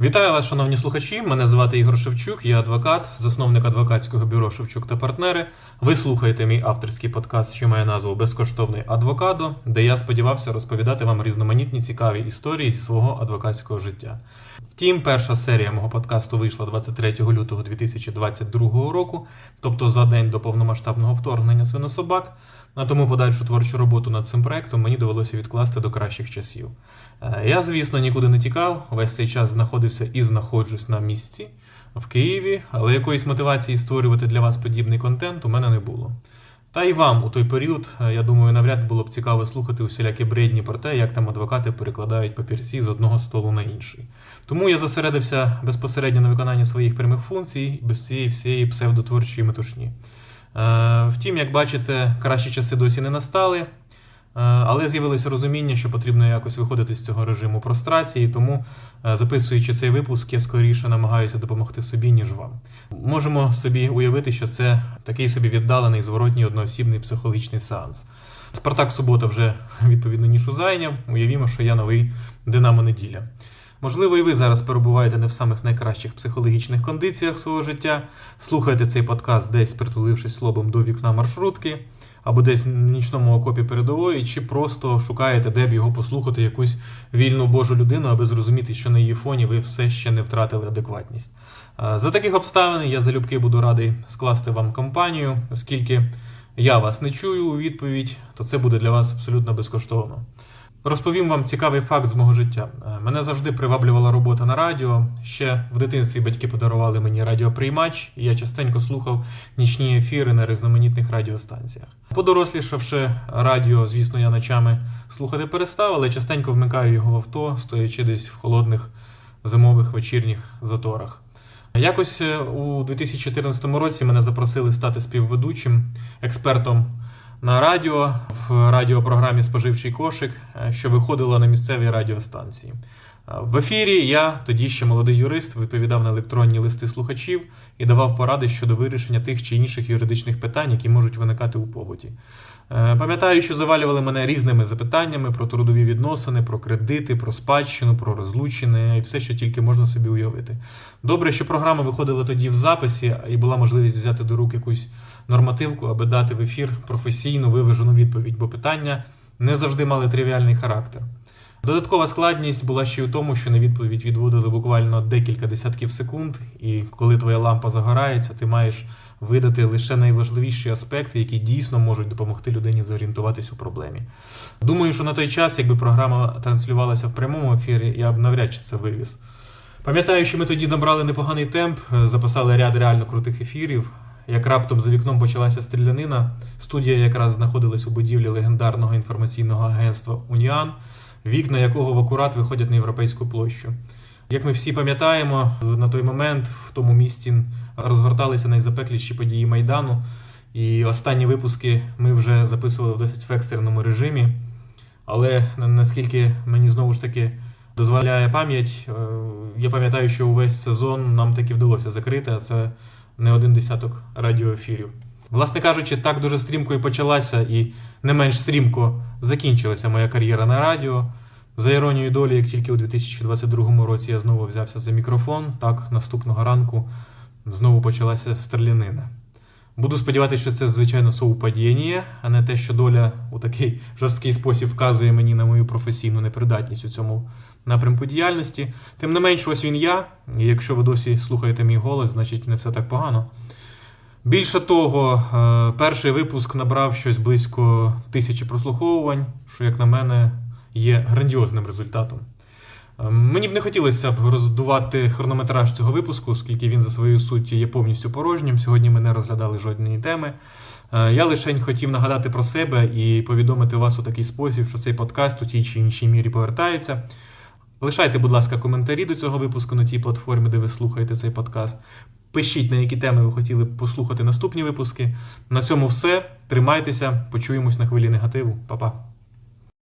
Вітаю вас, шановні слухачі. Мене звати Ігор Шевчук, я адвокат, засновник адвокатського бюро Шевчук та партнери. Ви слухаєте мій авторський подкаст, що має назву Безкоштовний адвокадо, де я сподівався розповідати вам різноманітні цікаві історії зі свого адвокатського життя. Втім, перша серія мого подкасту вийшла 23 лютого 2022 року, тобто за день до повномасштабного вторгнення свинособак. А тому подальшу творчу роботу над цим проектом мені довелося відкласти до кращих часів. Е, Я, звісно, нікуди не тікав, весь цей час знаходився і знаходжусь на місці в Києві, але якоїсь мотивації створювати для вас подібний контент у мене не було. Та й вам у той період, е, я думаю, навряд було б цікаво слухати усілякі бредні про те, як там адвокати перекладають папірці з одного столу на інший. Тому я зосередився безпосередньо на виконанні своїх прямих функцій без цієї всієї псевдотворчої метушні. Е, Втім, як бачите, кращі часи досі не настали, е, але з'явилося розуміння, що потрібно якось виходити з цього режиму прострації, тому, е, записуючи цей випуск, я скоріше намагаюся допомогти собі, ніж вам. Можемо собі уявити, що це такий собі віддалений, зворотній одноосібний психологічний сеанс. Спартак Субота вже відповідну нішу зайняв. Уявімо, що я новий Динамо неділя. Можливо, і ви зараз перебуваєте не в самих найкращих психологічних кондиціях свого життя, слухаєте цей подкаст десь притулившись лобом до вікна маршрутки, або десь в нічному окопі передової, чи просто шукаєте, де б його послухати якусь вільну божу людину, аби зрозуміти, що на її фоні ви все ще не втратили адекватність. За таких обставин я залюбки буду радий скласти вам компанію, оскільки я вас не чую у відповідь, то це буде для вас абсолютно безкоштовно. Розповім вам цікавий факт з мого життя. Е, Мене завжди приваблювала робота на радіо. Ще в дитинстві батьки подарували мені радіоприймач, і я частенько слухав нічні ефіри на різноманітних радіостанціях. Подорослішавши радіо, звісно, я ночами слухати перестав, але частенько вмикаю його в авто, стоячи десь в холодних зимових вечірніх заторах. Якось е, у 2014 році мене запросили стати співведучим, експертом на радіо в радіопрограмі Споживчий кошик, е, що виходила на місцевій радіостанції. Е, В ефірі я, тоді ще молодий юрист, відповідав на електронні листи слухачів і давав поради щодо вирішення тих чи інших юридичних питань, які можуть виникати у побуті. Е, Пам'ятаю, що завалювали мене різними запитаннями про трудові відносини, про кредити, про спадщину, про розлучення і все, що тільки можна собі уявити. Добре, що програма виходила тоді в записі, і була можливість взяти до рук якусь нормативку, аби дати в ефір професійну виважену відповідь, бо питання не завжди мали тривіальний характер. Додаткова складність була ще й у тому, що на відповідь відводили буквально декілька десятків секунд, і коли твоя лампа загорається, ти маєш видати лише найважливіші аспекти, які дійсно можуть допомогти людині зорієнтуватись у проблемі. Думаю, що на той час, якби програма транслювалася в прямому ефірі, я б навряд чи це вивіз. Пам'ятаю, що ми тоді набрали непоганий темп, записали ряд реально крутих ефірів. Як раптом за вікном почалася стрілянина, студія якраз знаходилась у будівлі легендарного інформаційного агентства Уніан, вікна якого в акурат виходять на європейську площу. Як ми всі пам'ятаємо, на той момент в тому місті розгорталися найзапекліші події Майдану, і останні випуски ми вже записували в досить в екстреному режимі. Але наскільки мені знову ж таки дозволяє пам'ять, е, я пам'ятаю, що увесь сезон нам таки вдалося закрити, а це не один десяток радіоефірів. Власне кажучи, так дуже стрімко і почалася, і не менш стрімко закінчилася моя кар'єра на радіо. За іронією долі, як тільки у 2022 році я знову взявся за мікрофон, так наступного ранку знову почалася стрілянина. Буду сподіватися, що це звичайно совпадіння, а не те, що доля у такий жорсткий спосіб вказує мені на мою професійну непридатність у цьому напрямку діяльності. Тим не менш, ось він я, і якщо ви досі слухаєте мій голос, значить не все так погано. Більше того, е, перший випуск набрав щось близько тисячі прослуховувань, що, як на мене, є грандіозним результатом. Е, Мені б не хотілося б роздувати хронометраж цього випуску, оскільки він за своєю суттю є повністю порожнім. Сьогодні ми не розглядали жодної теми. Е, Я лише хотів нагадати про себе і повідомити вас у такий спосіб, що цей подкаст у тій чи іншій мірі повертається. Лишайте, будь ласка, коментарі до цього випуску на тій платформі, де ви слухаєте цей подкаст. Пишіть, на які теми ви хотіли б послухати наступні випуски. На цьому все. Тримайтеся, почуємось на хвилі негативу. Па-па.